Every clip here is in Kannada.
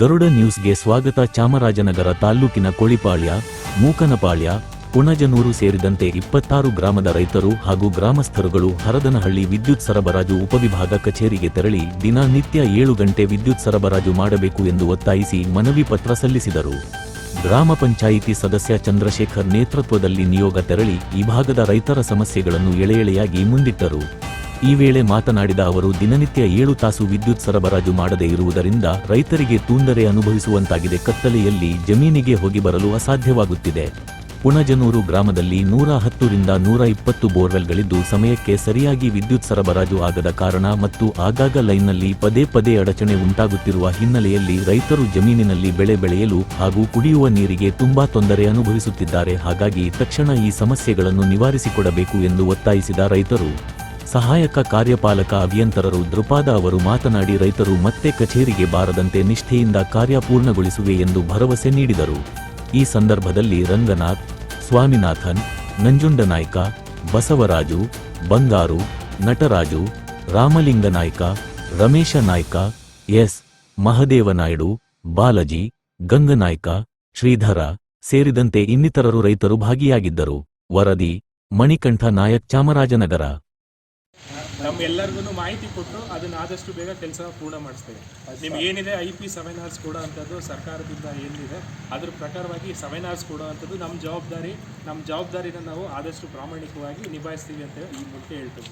ಗರುಡ ನ್ಯೂಸ್ಗೆ ಸ್ವಾಗತ. ಚಾಮರಾಜನಗರ ತಾಲ್ಲೂಕಿನ ಕೋಳಿಪಾಳ್ಯ, ಮೂಕನಪಾಳ್ಯ, ಪುಣಜನೂರು ಸೇರಿದಂತೆ ಇಪ್ಪತ್ತಾರು ಗ್ರಾಮದ ರೈತರು ಹಾಗೂ ಗ್ರಾಮಸ್ಥರುಗಳು ಹರದನಹಳ್ಳಿ ವಿದ್ಯುತ್ ಸರಬರಾಜು ಉಪವಿಭಾಗ ಕಚೇರಿಗೆ ತೆರಳಿ ದಿನನಿತ್ಯ ಏಳು ಗಂಟೆ ವಿದ್ಯುತ್ ಸರಬರಾಜು ಮಾಡಬೇಕು ಎಂದು ಒತ್ತಾಯಿಸಿ ಮನವಿ ಪತ್ರ ಸಲ್ಲಿಸಿದರು. ಗ್ರಾಮ ಪಂಚಾಯಿತಿ ಸದಸ್ಯ ಚಂದ್ರಶೇಖರ್ ನೇತೃತ್ವದಲ್ಲಿ ನಿಯೋಗ ತೆರಳಿ ಈ ಭಾಗದ ರೈತರ ಸಮಸ್ಯೆಗಳನ್ನು ಎಳೆ ಎಳೆಯಾಗಿ ಮುಂದಿಟ್ಟರು. ಈ ವೇಳೆ ಮಾತನಾಡಿದ ಅವರು, ದಿನನಿತ್ಯ ಏಳು ತಾಸು ವಿದ್ಯುತ್ ಸರಬರಾಜು ಮಾಡದೇ ಇರುವುದರಿಂದ ರೈತರಿಗೆ ತೊಂದರೆ ಅನುಭವಿಸುವಂತಾಗಿದೆ. ಕತ್ತಲೆಯಲ್ಲಿ ಜಮೀನಿಗೆ ಹೋಗಿ ಬರಲು ಅಸಾಧ್ಯವಾಗುತ್ತಿದೆ. ಪುಣಜನೂರು ಗ್ರಾಮದಲ್ಲಿ ನೂರ ಹತ್ತರಿಂದ ನೂರ ಇಪ್ಪತ್ತು ಬೋರ್ವೆಲ್ಗಳಿದ್ದು, ಸಮಯಕ್ಕೆ ಸರಿಯಾಗಿ ವಿದ್ಯುತ್ ಸರಬರಾಜು ಆಗದ ಕಾರಣ ಮತ್ತು ಆಗಾಗ ಲೈನ್ನಲ್ಲಿ ಪದೇ ಪದೇ ಅಡಚಣೆ ಉಂಟಾಗುತ್ತಿರುವ ಹಿನ್ನೆಲೆಯಲ್ಲಿ ರೈತರು ಜಮೀನಿನಲ್ಲಿ ಬೆಳೆ ಬೆಳೆಯಲು ಹಾಗೂ ಕುಡಿಯುವ ನೀರಿಗೆ ತುಂಬಾ ತೊಂದರೆ ಅನುಭವಿಸುತ್ತಿದ್ದಾರೆ. ಹಾಗಾಗಿ ತಕ್ಷಣ ಈ ಸಮಸ್ಯೆಗಳನ್ನು ನಿವಾರಿಸಿಕೊಡಬೇಕು ಎಂದು ಒತ್ತಾಯಿಸಿದ ರೈತರು. ಸಹಾಯಕ ಕಾರ್ಯಪಾಲಕ ಅಭಿಯಂತರರು ದೃಪಾದ ಅವರು ಮಾತನಾಡಿ ರೈತರು ಮತ್ತೆ ಕಚೇರಿಗೆ ಬಾರದಂತೆ ನಿಷ್ಠೆಯಿಂದ ಕಾರ್ಯ ಪೂರ್ಣಗೊಳಿಸುವೆ ಎಂದು ಭರವಸೆ ನೀಡಿದರು. ಈ ಸಂದರ್ಭದಲ್ಲಿ ರಂಗನಾಥ್, ಸ್ವಾಮಿನಾಥನ್ ನಂಜುಂಡನಾಯ್ಕ ಬಸವರಾಜು, ಬಂಗಾರು, ನಟರಾಜು ರಾಮಲಿಂಗನಾಯ್ಕ ರಮೇಶ ನಾಯ್ಕ, ಎಸ್. ಮಹದೇವನಾಯ್ಡು, ಬಾಲಜಿ, ಗಂಗನಾಯ್ಕ, ಶ್ರೀಧರ ಸೇರಿದಂತೆ ಇನ್ನಿತರರು ರೈತರು ಭಾಗಿಯಾಗಿದ್ದರು. ವರದಿ, ಮಣಿಕಂಠ ನಾಯಕ್ ಚಾಮರಾಜನಗರ. ನಮ್ಮೆಲ್ಲರಿಗೂ ಮಾಹಿತಿ ಕೊಟ್ಟು ಅದನ್ನ ಆದಷ್ಟು ಬೇಗ ಕೆಲಸ ಪೂರ್ಣ ಮಾಡಿಸ್ತೇವೆ. ನಿಮ್ಗೆ ಏನಿದೆ ಐ ಪಿ ಸೆವೆನ್ ಅವರ್ಸ್ ಕೊಡೋ ಅಂಥದ್ದು ಸರ್ಕಾರದಿಂದ ಏನಿದೆ ಅದ್ರ ಪ್ರಕಾರವಾಗಿ ಸೆವೆನ್ ಅವರ್ಸ್ ಕೊಡೋ ಅಂಥದ್ದು ನಮ್ಮ ಜವಾಬ್ದಾರಿ ನಮ್ಮ ಜವಾಬ್ದಾರಿನ ನಾವು ಆದಷ್ಟು ಪ್ರಾಮಾಣಿಕವಾಗಿ ನಿಭಾಯಿಸ್ತೀವಿ ಅಂತ ಈ ಮುಖ್ಯ ಹೇಳ್ತೀವಿ.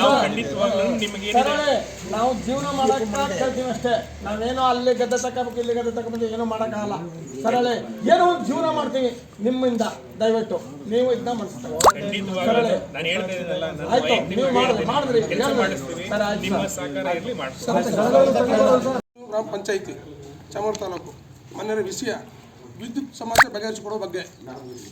ನಾವು ಖಂಡಿತವಾಗ್ಲೂ ನಿಮ್ಗೆ ಏನಿದೆ? ನಾವು ಜೀವನ ಮಾಡಕ್ಕೆ ಅಷ್ಟೇ. ನಾವೇನೋ ಅಲ್ಲಿ ಗದ್ದೆ ತಗೋಬೇಕು ಇಲ್ಲಿ ಗದ್ದೆ ಏನೋ ಮಾಡೋಕ್ಕಾಗಲ್ಲ ಸರಳೆ ಏನೋ ಒಂದು ಜೀವನ ಮಾಡ್ತೀವಿ ನಿಮ್ಮಿಂದ. ದಯವಿಟ್ಟು ನೀವು ಇದನ್ನ ಗ್ರಾಮ ಪಂಚಾಯಿತಿ ಚಾಮರ ತಾಲೂಕು ಮನೆಯ ವಿಷಯ ವಿದ್ಯುತ್ ಸಮಸ್ಯೆ ಬಗೆಹರಿಸಿಕೊಡುವ ಬಗ್ಗೆ.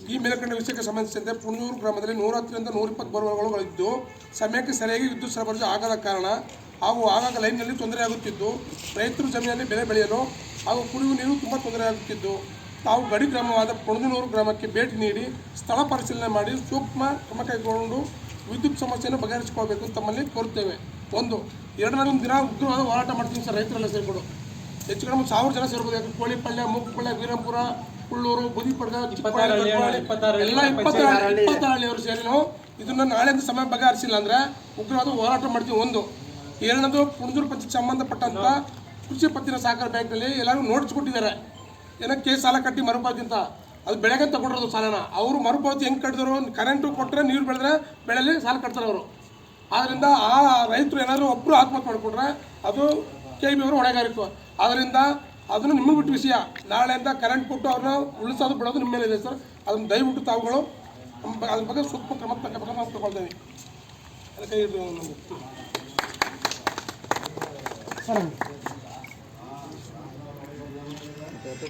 ಈ ಮೇಲ್ಕಂಡ ವಿಷಯಕ್ಕೆ ಸಂಬಂಧಿಸಿದಂತೆ ಪುಣ್ಯೂರು ಗ್ರಾಮದಲ್ಲಿ ನೂರ ಹತ್ತರಿಂದ ನೂರ ಇಪ್ಪತ್ತು ಬೋರ್ವೆಲ್ಗಳಿದ್ದು ಸಮಯಕ್ಕೆ ಸರಿಯಾಗಿ ವಿದ್ಯುತ್ ಸರಬರಾಜು ಆಗದ ಕಾರಣ ಹಾಗೂ ಆಗಾಗ ಲೈನ್ನಲ್ಲಿ ತೊಂದರೆಯಾಗುತ್ತಿದ್ದು ರೈತರು ಜಮೀನಲ್ಲಿ ಬೆಳೆ ಬೆಳೆಯಲು ಹಾಗೂ ಕುಡಿಯುವ ನೀರು ತುಂಬ ತೊಂದರೆಯಾಗುತ್ತಿದ್ದು ತಾವು ಗಡಿ ಗ್ರಾಮವಾದ ಪೊಣದನೂರು ಗ್ರಾಮಕ್ಕೆ ಭೇಟಿ ನೀಡಿ ಸ್ಥಳ ಪರಿಶೀಲನೆ ಮಾಡಿ ಸೂಕ್ಷ್ಮ ಕ್ರಮ ಕೈಗೊಂಡು ವಿದ್ಯುತ್ ಸಮಸ್ಯೆಯನ್ನು ಬಗೆಹರಿಸಿಕೊಳ್ಬೇಕು ಅಂತ ತಮ್ಮಲ್ಲಿ ಕೋರುತ್ತೇವೆ. ಒಂದು ಎರಡನೇ ದಿನ ಉಗ್ರವಾದ ಹೋರಾಟ ಮಾಡ್ತೀನಿ ಸರ್ ರೈತರೆಲ್ಲ ಸೇರಿಕೊಂಡು. ಹೆಚ್ಚು ಕಡಿಮೆ ಸಾವಿರ ಜನ ಸೇರ್ಬೋದು. ಯಾಕಂದ್ರೆ ಕೋಳಿಪಳ್ಳ ಮೂಕುಪಳ್ಳ ವೀರಂಪುರ ಕುಳ್ಳೂರು ಬುದಿಪಡ್ಗ ಎಲ್ಲ ಇಪ್ಪತ್ತಾರು ಸೇರಿ ನಾವು ಇದನ್ನ ನಾಳೆಯಿಂದ ಸಮಯ ಬಗೆಹರಿಸಿಲ್ಲ ಅಂದರೆ ಉಗ್ರವಾದ ಹೋರಾಟ ಮಾಡ್ತೀವಿ. ಒಂದು ಎರಡನೇದು ಪುಣದೂರು ಪಂಚಾಯತ್ ಸಂಬಂಧಪಟ್ಟಂಥ ಕೃಷಿ ಪತ್ತಿನ ಸಹಕಾರ ಬ್ಯಾಂಕ್ನಲ್ಲಿ ಎಲ್ಲರೂ ನೋಟಿಸ್ ಕೊಟ್ಟಿದ್ದಾರೆ. ಏನೋ ಕೇಸ್ ಸಾಲ ಕಟ್ಟಿ ಮರುಪಾವತಿ ಅಂತ? ಅದು ಬೆಳೆಗೆ ತಗೊಂಡಿರೋದು ಸಾಲನ. ಅವರು ಮರುಪಾವತಿ ಹೆಂಗೆ ಕಟ್ಟಿದ್ರು ಕರೆಂಟು ಕೊಟ್ಟರೆ ನೀರು ಬೆಳೆದ್ರೆ ಬೆಳೆಯಲ್ಲಿ ಸಾಲ ಕಟ್ತಾರೆ ಅವರು. ಆದ್ದರಿಂದ ಆ ರೈತರು ಏನಾದರೂ ಒಬ್ಬರು ಆತ್ಮಹತ್ಯೆ ಮಾಡಿಕೊಂಡ್ರೆ ಅದು ಕೆ ಬಿ ಅವರು ಹೊಣೆಗಾರಿಕೆ. ಆದ್ದರಿಂದ ಅದನ್ನು ನಿಮಗೆ ಬಿಟ್ಟು ವಿಷಯ. ನಾಳೆಯಿಂದ ಕರೆಂಟ್ ಕೊಟ್ಟು ಅವ್ರನ್ನ ಉಳಿಸೋದು, ಬಿಡೋದು ನಿಮ್ಮ ಮೇಲೆ ಇದೆ ಸರ್. ಅದನ್ನು ದಯವಿಟ್ಟು ತಾವುಗಳು ಅದ್ರ ಬಗ್ಗೆ ಸೂಕ್ಷ್ಮ ಕ್ರಮ ತಗೋಬೇಕು ನಾವು ತಗೊಳ್ತೇವೆ. ಅದಕ್ಕೆ ಇದು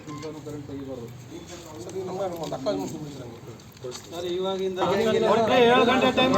ನಮ್ಗೆ ಸರ್ ಇದು ನಮ್ಮ ಒಂದು ಅಕ್ಕ ಸರ್ ಏಳು ಗಂಟೆ ಟೈಮ್